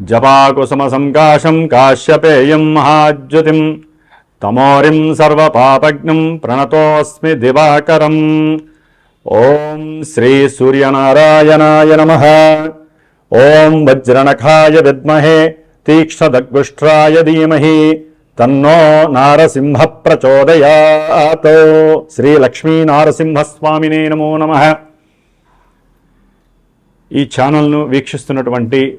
జపాకుసుమసంకాశం కాశ్యపేయం మహాజ్యుతిం. తమోరిం సర్వపాపజ్ఞం ప్రణతోస్మి దివాకరం. ఓం శ్రీ సూర్యనారాయణాయ నమ. ఓం వజ్రనఖాయ విద్మహే తీక్ష్ణదగ్గుష్ట్రాయ ధీమహి. తన్నో నారసింహ ప్రచోదయాత్. శ్రీ లక్ష్మీ నారసింహస్వామినే నమో నమః. ఈ ఛానల్ను వీక్షిస్తున్నటువంటి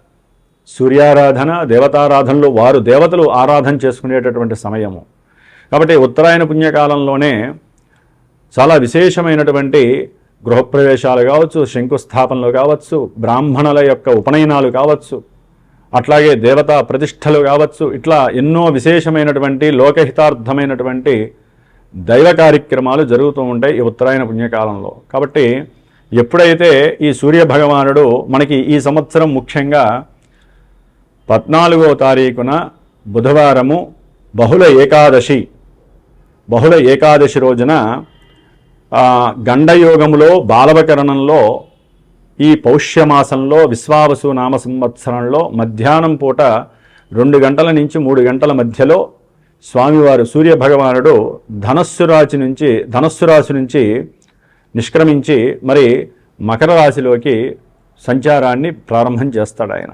సూర్యారాధన దేవతారాధనలో వారు దేవతలు ఆరాధన చేసుకునేటటువంటి సమయము. కాబట్టి ఉత్తరాయణ పుణ్యకాలంలోనే చాలా విశేషమైనటువంటి గృహప్రవేశాలు కావచ్చు శంకుస్థాపనలు కావచ్చు బ్రాహ్మణుల యొక్క ఉపనయనాలు కావచ్చు అట్లాగే దేవతా ప్రతిష్టలు కావచ్చు ఇట్లా ఎన్నో విశేషమైనటువంటి లోకహితార్థమైనటువంటి దైవ కార్యక్రమాలు జరుగుతూ ఉంటాయి ఈ ఉత్తరాయణ పుణ్యకాలంలో. కాబట్టి ఎప్పుడైతే ఈ సూర్య భగవానుడు మనకి ఈ సంవత్సరం ముఖ్యంగా పద్నాలుగో తారీఖున బుధవారము బహుళ ఏకాదశి. బహుళ ఏకాదశి రోజున గండయోగములో బాలవకరణంలో ఈ పౌష్యమాసంలో విశ్వావసు నామ సంవత్సరంలో మధ్యాహ్నం పూట రెండు గంటల నుంచి మూడు గంటల మధ్యలో స్వామివారు సూర్య భగవానుడు ధనస్సు రాశి నుంచి ధనస్సు రాశి నుంచి నిష్క్రమించి మరి మకర రాశిలోకి సంచారాన్ని ప్రారంభం చేస్తాడు ఆయన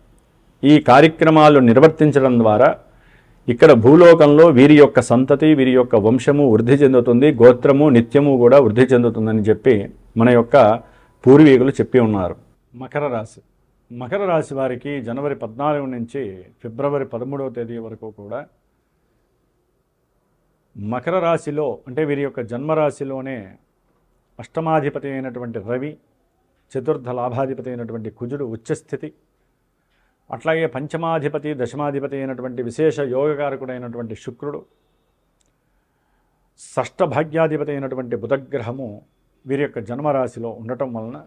ఈ కార్యక్రమాలు నిర్వర్తించడం ద్వారా ఇక్కడ భూలోకంలో వీరి యొక్క సంతతి వీరి యొక్క వంశము వృద్ధి చెందుతుంది గోత్రము నిత్యము కూడా వృద్ధి చెందుతుందని చెప్పి మన యొక్క పూర్వీకులు చెప్పి ఉన్నారు. మకర రాశి. మకర రాశి వారికి జనవరి పద్నాలుగు నుంచి ఫిబ్రవరి పదమూడవ తేదీ వరకు కూడా మకర రాశిలో అంటే వీరి యొక్క జన్మరాశిలోనే అష్టమాధిపతి అయినటువంటి రవి చతుర్థ లాభాధిపతి అయినటువంటి కుజుడు ఉచ్చస్థితి. అట్లాగే పంచమాధిపతి దశమాధిపతి అయినటువంటి విశేష యోగకారకుడైనటువంటి శుక్రుడు షష్ఠభాగ్యాధిపతి అయినటువంటి బుధగ్రహము వీరి యొక్క జన్మరాశిలో ఉండటం వలన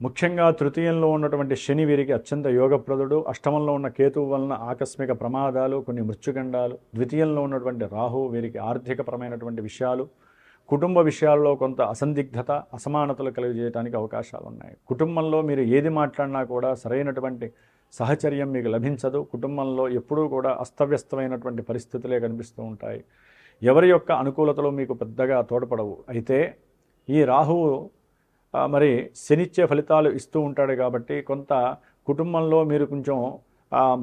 ముఖ్యంగా తృతీయంలో ఉన్నటువంటి శని వీరికి అత్యంత యోగప్రదుడు అష్టమంలో ఉన్న కేతువు వలన ఆకస్మిక ప్రమాదాలు కొన్ని మృత్యుగండాలు ద్వితీయంలో ఉన్నటువంటి రాహు వీరికి ఆర్థికపరమైనటువంటి విషయాలు కుటుంబ విషయాల్లో కొంత అసందిగ్ధత అసమానతలు కలిగజేయడానికి అవకాశాలు ఉన్నాయి కుటుంబంలో మీరు ఏది మాట్లాడినా కూడా సరైనటువంటి సహచర్యం మీకు లభించదు. కుటుంబంలో ఎప్పుడూ కూడా అస్తవ్యస్తమైనటువంటి పరిస్థితులే కనిపిస్తూ ఉంటాయి. ఎవరి యొక్క అనుకూలతలు మీకు పెద్దగా తోడ్పడవు. అయితే ఈ రాహువు మరి శనిచ్చే ఫలితాలు ఇస్తూ ఉంటాడు కాబట్టి కొంత కుటుంబంలో మీరు కొంచెం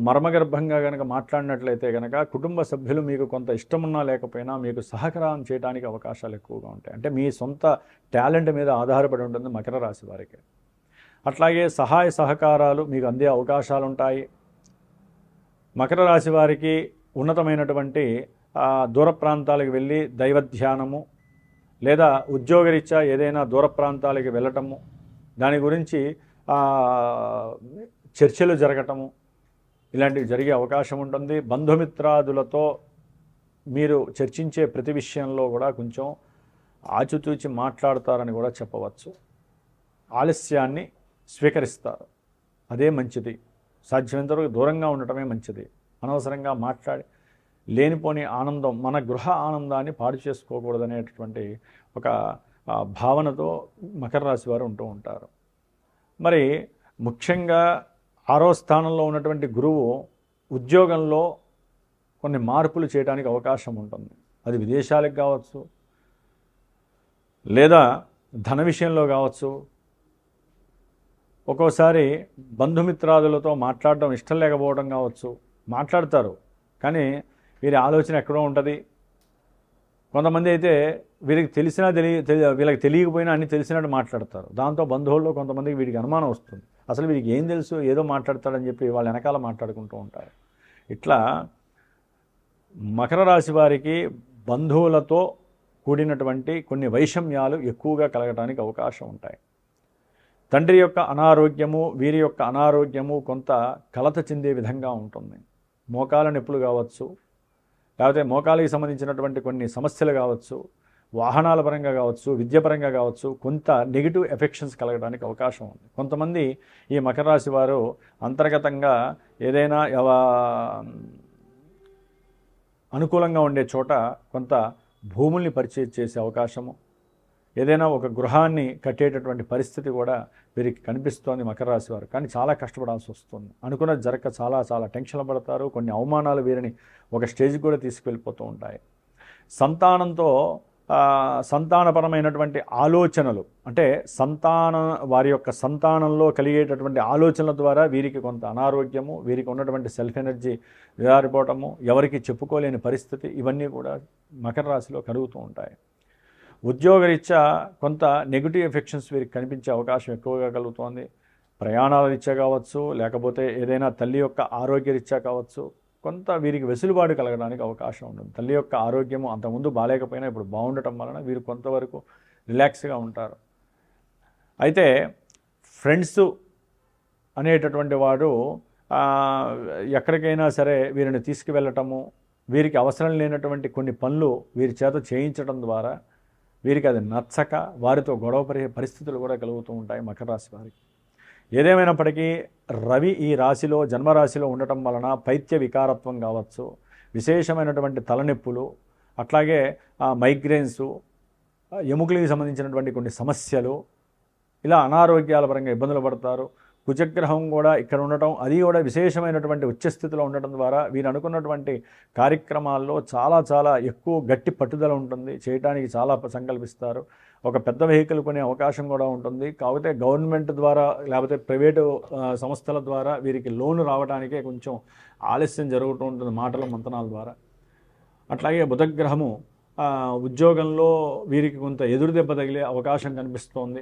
మర్మగర్భంగా కనుక మాట్లాడినట్లయితే కనుక కుటుంబ సభ్యులు మీకు కొంత ఇష్టమున్నా లేకపోయినా మీకు సహకారం చేయడానికి అవకాశాలు ఎక్కువగా ఉంటాయి. అంటే మీ సొంత టాలెంట్ మీద ఆధారపడి ఉంటుంది మకర రాశి వారికి. అట్లాగే సహాయ సహకారాలు మీకు అందే అవకాశాలు ఉంటాయి మకర రాశి వారికి ఉన్నతమైనటువంటి దూర ప్రాంతాలకు వెళ్ళి దైవ ధ్యానము లేదా ఉద్యోగరీత్యా ఏదైనా దూర ప్రాంతాలకి వెళ్ళటము దాని గురించి చర్చలు జరగటము ఇలాంటివి జరిగే అవకాశం ఉంటుంది. బంధుమిత్రాదులతో మీరు చర్చించే ప్రతి విషయంలో కూడా కొంచెం ఆచితూచి మాట్లాడతారని కూడా చెప్పవచ్చు. ఆలస్యాన్ని స్వీకరిస్తారు. అదే మంచిది. సాధ్యమైనంత వరకు దూరంగా ఉండటమే మంచిది. అనవసరంగా మాట్లాడి లేనిపోని ఆనందం మన గృహ ఆనందాన్ని పాడు చేసుకోకూడదనేటటువంటి ఒక భావనతో మకర రాశి వారు ఉంటూ ఉంటారు. మరి ముఖ్యంగా ఆరో స్థానంలో ఉన్నటువంటి గురువు ఉద్యోగంలో కొన్ని మార్పులు చేయడానికి అవకాశం ఉంటుంది. అది విదేశాలకు కావచ్చు లేదా ధన విషయంలో కావచ్చు. ఒక్కోసారి బంధుమిత్రాదులతో మాట్లాడడం ఇష్టం లేకపోవడం కావచ్చు. మాట్లాడతారు కానీ వీరి ఆలోచన ఎక్కడో ఉంటుంది. కొంతమంది అయితే వీరికి తెలిసినా తెలియ వీళ్ళకి తెలియకపోయినా అన్ని తెలిసినట్టు మాట్లాడతారు. దాంతో బంధువుల్లో కొంతమందికి వీడికి అనుమానం వస్తుంది. అసలు వీరికి ఏం తెలుసు? ఏదో మాట్లాడతాడని చెప్పి వాళ్ళ వెనకాల మాట్లాడుకుంటూ ఉంటారు. ఇట్లా మకర రాశి వారికి బంధువులతో కూడినటువంటి కొన్ని వైషమ్యాలు ఎక్కువగా కలగడానికి అవకాశం ఉంటాయి. తండ్రి యొక్క అనారోగ్యము వీరి యొక్క అనారోగ్యము కొంత కలత చెందే విధంగా ఉంటుంది. మోకాల నొప్పులు కావచ్చు లేకపోతే మోకాలికి సంబంధించినటువంటి కొన్ని సమస్యలు కావచ్చు వాహనాల పరంగా కావచ్చు విద్యపరంగా కావచ్చు కొంత నెగిటివ్ ఎఫెక్షన్స్ కలగడానికి అవకాశం ఉంది. కొంతమంది ఈ మకర రాశి వారు అంతర్గతంగా ఏదైనా అనుకూలంగా ఉండే చోట కొంత భూముల్ని పరిచయం చేసే అవకాశము ఏదైనా ఒక గృహాన్ని కట్టేటటువంటి పరిస్థితి కూడా వీరికి కనిపిస్తోంది మకర రాశి వారు. కానీ చాలా కష్టపడాల్సి వస్తుంది. అనుకున్నది జరగక చాలా చాలా టెన్షన్లు పడతారు. కొన్ని అవమానాలు వీరిని ఒక స్టేజ్కి కూడా తీసుకువెళ్ళిపోతూ ఉంటాయి. సంతానంతో సంతానపరమైనటువంటి ఆలోచనలు. అంటే సంతాన వారి యొక్క సంతానంలో కలిగేటటువంటి ఆలోచనల ద్వారా వీరికి కొంత అనారోగ్యము వీరికి ఉన్నటువంటి సెల్ఫ్ ఎనర్జీ జారిపోవటము ఎవరికి చెప్పుకోలేని పరిస్థితి ఇవన్నీ కూడా మకర రాశిలో కలుగుతూ ఉంటాయి. ఉద్యోగరీత్యా కొంత నెగిటివ్ ఎఫెక్షన్స్ వీరికి కనిపించే అవకాశం ఎక్కువగా కలుగుతోంది. ప్రయాణాల రీత్యా కావచ్చు లేకపోతే ఏదైనా తల్లి యొక్క ఆరోగ్యరీత్యా కావచ్చు కొంత వీరికి వెసులుబాటు కలగడానికి అవకాశం ఉంటుంది. తల్లి యొక్క ఆరోగ్యము అంతకుముందు బాగాలేకపోయినా ఇప్పుడు బాగుండటం వలన వీరు కొంతవరకు రిలాక్స్గా ఉంటారు. అయితే ఫ్రెండ్స్ అనేటటువంటి వాడు ఎక్కడికైనా సరే వీరిని తీసుకువెళ్ళటము వీరికి అవసరం లేనటువంటి కొన్ని పనులు వీరి చేత చేయించడం ద్వారా వీరికి అది నచ్చక వారితో గొడవ పరిస్థితులు కూడా కలుగుతూ ఉంటాయి మకర రాశి వారికి. ఏదేమైనప్పటికీ రవి ఈ రాశిలో జన్మరాశిలో ఉండటం వలన పైత్య వికారత్వం కావచ్చు విశేషమైనటువంటి తలనొప్పులు అట్లాగే మైగ్రేన్సు మైగ్రేన్స్ ఎముకలకి సంబంధించినటువంటి కొన్ని సమస్యలు ఇలా అనారోగ్యాల పరంగా ఇబ్బందులు పడతారు. కుజగ్రహం కూడా ఇక్కడ ఉండటం అది కూడా విశేషమైనటువంటి ఉచ్చస్థితిలో ఉండటం ద్వారా వీరు అనుకున్నటువంటి కార్యక్రమాల్లో చాలా చాలా ఎక్కువ గట్టి పట్టుదల ఉంటుంది. చేయటానికి చాలా సంకల్పిస్తారు. ఒక పెద్ద వెహికల్ కొనే అవకాశం కూడా ఉంటుంది. కాకపోతే గవర్నమెంట్ ద్వారా లేకపోతే ప్రైవేటు సంస్థల ద్వారా వీరికి లోన్ రావడానికే కొంచెం ఆలస్యం జరుగుతూ ఉంటుంది మాటల మంతనాల ద్వారా. అట్లాగే బుధగ్రహము ఉద్యోగంలో వీరికి కొంత ఎదురు దెబ్బ తగిలే అవకాశం కనిపిస్తోంది.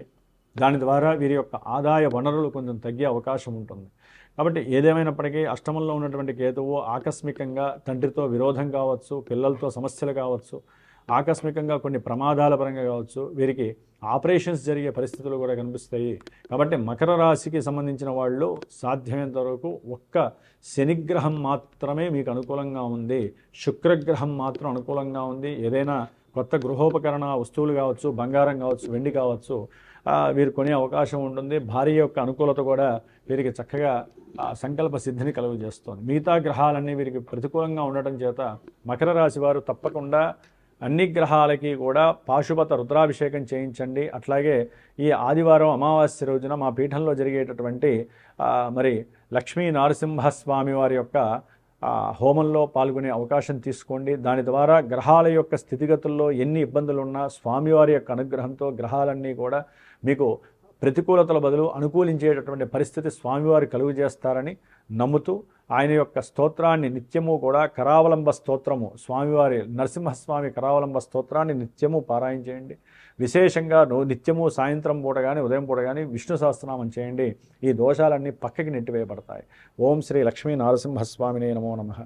దాని ద్వారా వీరి యొక్క ఆదాయ వనరులు కొంచెం తగ్గే అవకాశం ఉంటుంది. కాబట్టి ఏదేమైనప్పటికీ అష్టమంలో ఉన్నటువంటి కేతువు ఆకస్మికంగా తండ్రితో విరోధం కావచ్చు పిల్లలతో సమస్యలు కావచ్చు ఆకస్మికంగా కొన్ని ప్రమాదాల పరంగా కావచ్చు వీరికి ఆపరేషన్స్ జరిగే పరిస్థితులు కూడా కనిపిస్తాయి. కాబట్టి మకర రాశికి సంబంధించిన వాళ్ళు సాధ్యమైనంత వరకు ఒక్క శనిగ్రహం మాత్రమే మీకు అనుకూలంగా ఉంది. శుక్రగ్రహం మాత్రం అనుకూలంగా ఉంది. ఏదైనా కొత్త గృహోపకరణ వస్తువులు కావచ్చు బంగారం కావచ్చు వెండి కావచ్చు వీరు కొనే అవకాశం ఉంటుంది. భార్య యొక్క అనుకూలత కూడా వీరికి చక్కగా సంకల్ప సిద్ధిని కలుగు చేస్తుంది మిగతా గ్రహాలన్నీ వీరికి ప్రతికూలంగా ఉండటం చేత మకర రాశి వారు తప్పకుండా అన్ని గ్రహాలకి కూడా పాశుపత రుద్రాభిషేకం చేయించండి. అట్లాగే ఈ ఆదివారం అమావాస్య రోజున మా పీఠంలో జరిగేటటువంటి మరి లక్ష్మీ నరసింహస్వామి వారి యొక్క హోమంలో పాల్గొనే అవకాశం తీసుకోండి. దాని ద్వారా గ్రహాల యొక్క స్థితిగతుల్లో ఎన్ని ఇబ్బందులు ఉన్నా స్వామివారి యొక్క అనుగ్రహంతో గ్రహాలన్నీ కూడా మీకు ప్రతికూలతల బదులు అనుకూలించేటటువంటి పరిస్థితి స్వామివారు కలుగు చేస్తారని నమ్ముతూ ఆయన యొక్క స్తోత్రాన్ని నిత్యము కూడా కరావలంబ స్తోత్రము స్వామివారి నరసింహస్వామి కరావలంబ స్తోత్రాన్ని నిత్యము పారాయణ చేయండి. విశేషంగా నిత్యము సాయంత్రం పూట కానీ ఉదయం పూట కానీ విష్ణు సహస్రనామం చేయండి. ఈ దోషాలన్నీ పక్కకి నెట్టివేయబడతాయి. ఓం శ్రీ లక్ష్మీ నరసింహస్వామినే నమో నమః.